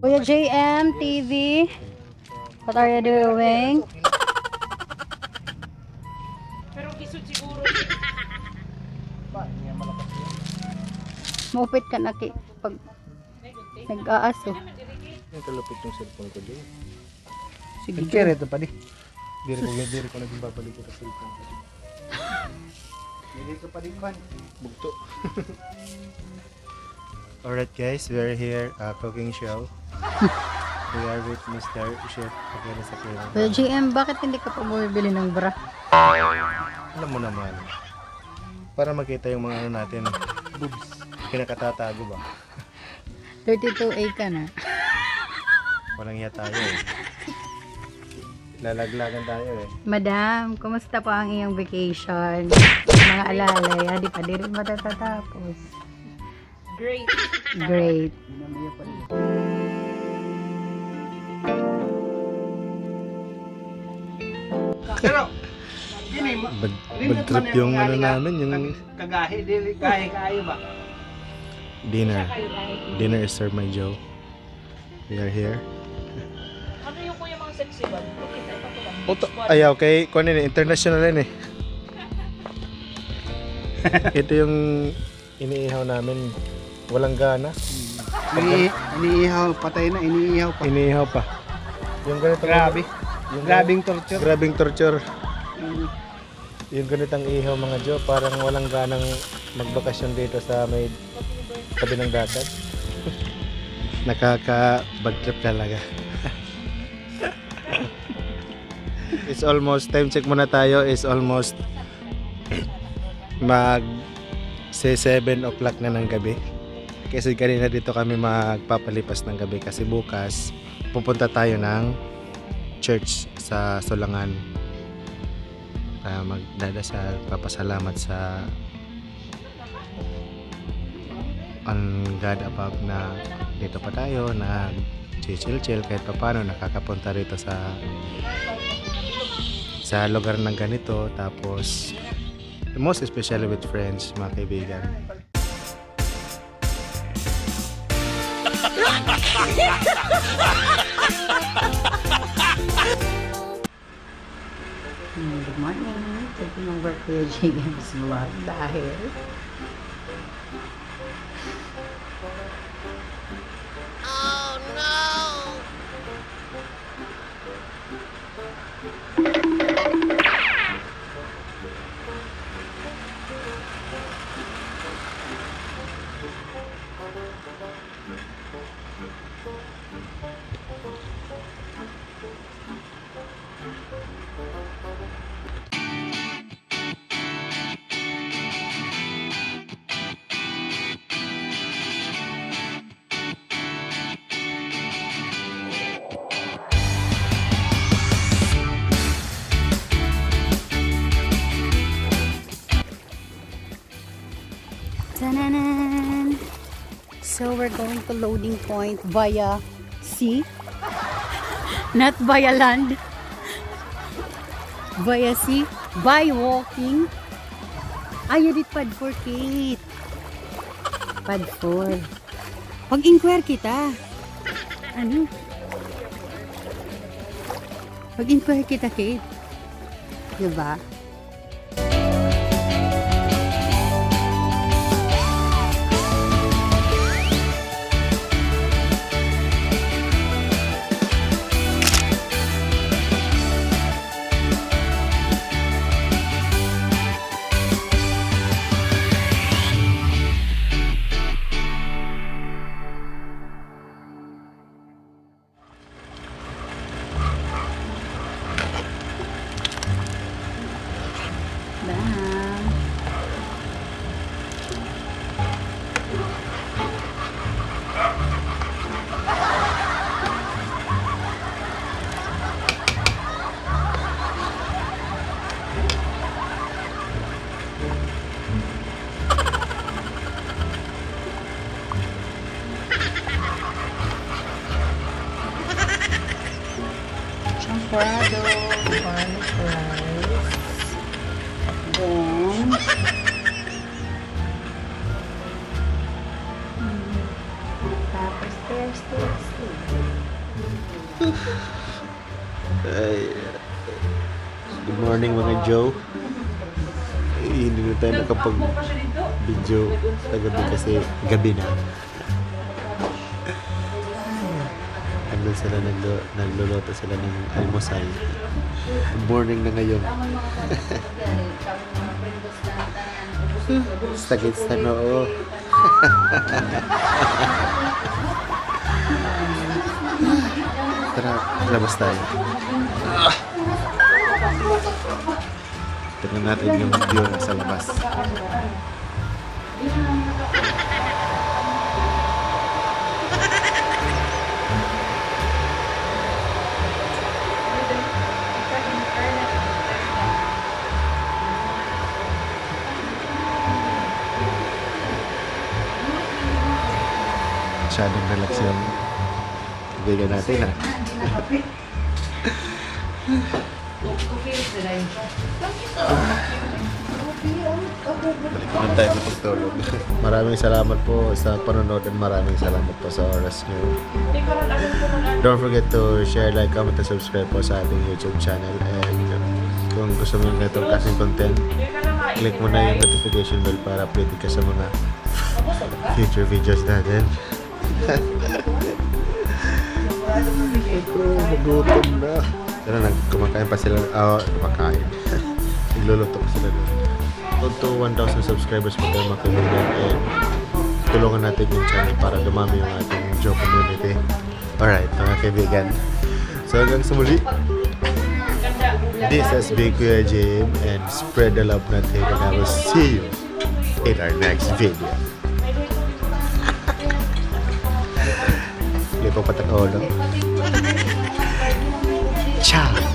Kuya JM TV. What are you doing? Pero kisod siguro. Maupit ka na ki pag nag-aaso. Ang kalapit yung cellphone ko din. Sige. Kaya ito pa di. Diri ko, diri ko naging babalik ito sa cellphone ko. Diri ko pa di man. Bugto. Alright guys, we are here uh, cooking show. we are with Mr. Chef Pagkira sa Kira. Kuya JM, bakit hindi ka pa bumibili ng bra? Alam mo naman. Para makita yung mga ano natin. Boobs. Kinakatatago ba? 32A ka na. Walang iya tayo eh. Lalaglagan tayo eh. Madam, kumusta po ang iyong vacation? Mga alalay, ah, di pa di rin matatatapos. Great. Great. Pero, ini, Bad, bad trip yung ano namin, yung kagahi, dili, gahi kaayo ba? dinner. Dinner is served my Joe. We are here. Ano yung kuya mga sexy ba? Oto, ayaw kay kuan ni international yan eh. Ito yung iniihaw namin. Walang gana. Ini, iniihaw, patay na, iniihaw pa. Iniihaw pa. Yung ganito Grabe. Yung Grabing torture. Grabing torture. Mm. Yung ganitang ihaw mga Joe, parang walang ganang magbakasyon dito sa may tabi ng dagat. Nakaka-bad trip talaga. It's almost, time check muna tayo, is almost mag say 7 o'clock na ng gabi. Kasi kanina dito kami magpapalipas ng gabi kasi bukas pupunta tayo ng church sa Solangan. Para magdadasal, papasalamat sa on God above na dito pa tayo na chill-chill kahit pa paano nakakapunta rito sa sa lugar ng ganito. Tapos most especially with friends mga kaibigan Good morning. Taking over Kuya JM's vlog dahil Tananan! So we're going to loading point via sea. Not via land. Via sea. By walking. Ayaw dit pad 4 Kate. Pad 4. Pag-inquire kita. Ano? Pag-inquire kita, Kate. Diba? Bye. Champorado, garlic rice. Then, tapos there's this. Good morning mga Joe. Hindi na tayo nakapag video sa gabi kasi gabi na. Andun sila naglo, nagluluto sila ng almusal. Morning na ngayon. Sakit sa noo. Tara, labas tayo. Tignan natin yung view sa labas. Masyadong relax yung kaibigan natin ah. Balik naman tayo matutulog. maraming salamat po sa panonood and maraming salamat po sa oras nyo. Don't forget to share, like, comment, and subscribe po sa ating YouTube channel. And kung gusto mo ng itong kasing content, click mo na yung notification bell para updated ka sa mga future videos natin. Ito, nagutom na. Pero nagkumakain pa sila. Ah, kumakain. Nagluluto pa sila doon. Kung to 1,000 subscribers po tayo mga kaibigan. And tulungan natin yung channel para dumami yung ating Joe community. Alright, mga kaibigan. So hanggang sa muli. This has been Kuya Jim and spread the love natin and I will see you in our next video. Lipo patak ulo. Ciao!